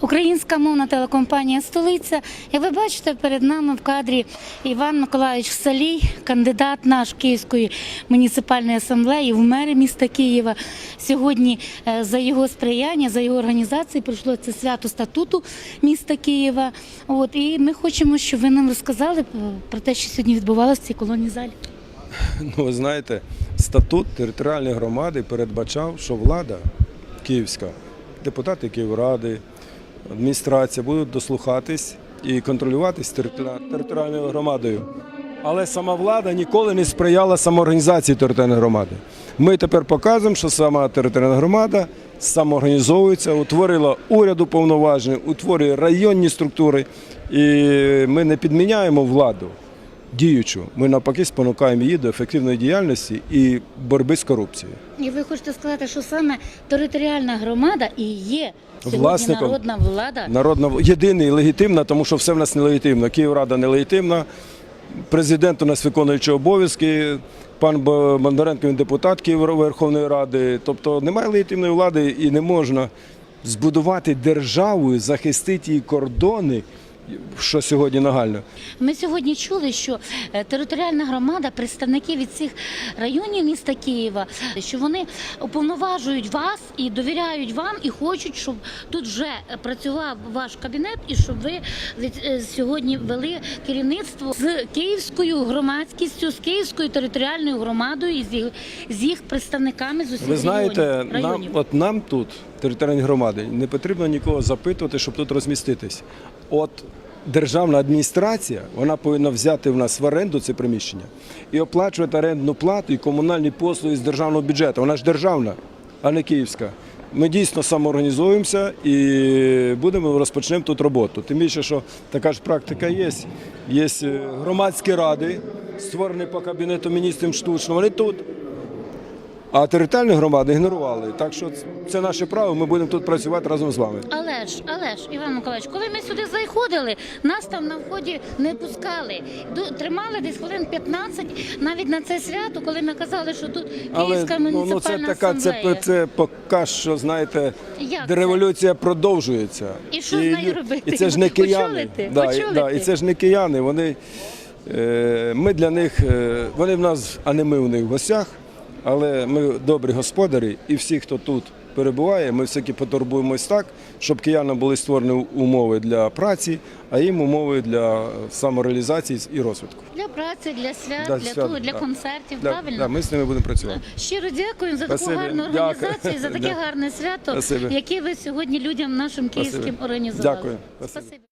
Українська мовна телекомпанія Столиця. Як ви бачите, перед нами в кадрі Іван Миколаївич Салій, кандидат наш Київської муніципальної асамблеї в мери міста Києва. Сьогодні е, за його сприяння, за його організації пройшло це свято статуту міста Києва. От і ми хочемо, щоб ви нам розказали е, про те, що сьогодні відбувалося в цій колонній залі. Ну, ви знаєте, статут територіальної громади передбачав, що влада київська, депутати Київради, адміністрація будуть дослухатись і контролюватись територіальною громадою. Але сама влада ніколи не сприяла самоорганізації територіальної громади. Ми тепер показуємо, що сама територіальна громада самоорганізовується, утворила уряд уповноважений, утворює районні структури, і ми не підміняємо владу діючу. Ми навпаки спонукаємо її до ефективної діяльності і боротьби з корупцією. І ви хочете сказати, що саме територіальна громада і є сьогодні Власником. народна влада. Народна єдина і легітимна, тому що все в нас нелегітимно. Київрада нелегітимна, президент у нас виконуючий обов'язки. Пан Бондаренко він депутат Києва Верховної Ради. Тобто немає легітимної влади і не можна збудувати державу, захистити її кордони, що сьогодні нагально. Ми сьогодні чули, що е, територіальна громада, представники від цих районів міста Києва, що вони уповноважують вас і довіряють вам, і хочуть, щоб тут вже працював ваш кабінет, і щоб ви е, сьогодні вели керівництво з київською громадськістю, з київською територіальною громадою і з їх, представниками з усіх Ви знаєте, районів. нам, от нам тут, територіальні громади, не потрібно нікого запитувати, щоб тут розміститись. От державна адміністрація, вона повинна взяти в нас в оренду це приміщення і оплачувати орендну плату і комунальні послуги з державного бюджету. Вона ж державна, а не київська. Ми дійсно самоорганізуємося і будемо розпочнемо тут роботу. Тим більше, що така ж практика є. Є е, громадські ради, створені по кабінету міністрів штучно. Вони тут. А територіальні громади ігнорували. Так що це наше право, ми будемо тут працювати разом з вами. Але ж, але ж, Іван Миколаївич, коли ми сюди заходили, нас там на вході не пускали. Тримали десь хвилин 15, навіть на це свято, коли ми казали, що тут Київська ну, ну, це така, це, асамблея. це поки що, знаєте, Як де це? революція продовжується. І що з нею робити? І це ж не кияни. Очолити? Да, і, да, і це ж не кияни. Вони, е, ми для них, е, вони в нас, а не ми у них в гостях, але ми добрі господарі, і всі, хто тут перебуває, ми все-таки потурбуємось так, щоб киянам були створені умови для праці, а їм умови для самореалізації і розвитку. Для праці, для свят, Для для, свят, того, для да. концертів, Да, правильно? да, ми з ними будемо працювати. Щиро дякуємо за таку Спасибі. гарну організацію, за таке гарне свято, Спасибі. яке ви сьогодні людям нашим київським організували. Дякую. Спасибі.